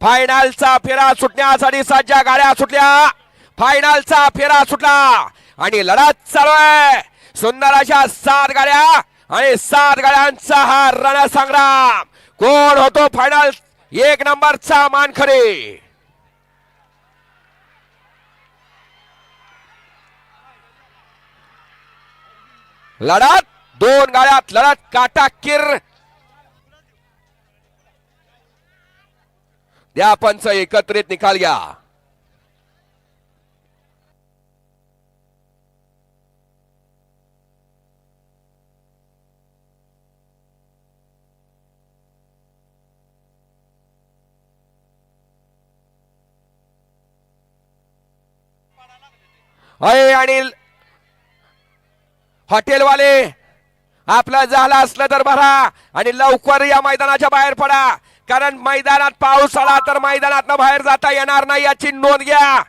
फायनलचा फेरा सुटण्यासाठी सज्जा गाड्या सुटल्या. फायनलचा फेरा सुटला. आणि लढत चालू आहे. सुंदर अशा सात गाड्या आणि सात गाड्यांचा हा रणसंग्राम. कोण होतो फायनल एक नंबरचा मानखरे लढत दोन गाड्यात लढत काटाकीर द्या पंच एकत्रित निकाल घ्या. अय आणि हॉटेलवाले. आपलं झालं असलं तर भरा आणि लवकर या मैदानाच्या बाहेर पडा. कारण मैदानात पाऊस आला तर मैदानात बाहेर जाता येणार नाही याची नोंद घ्या.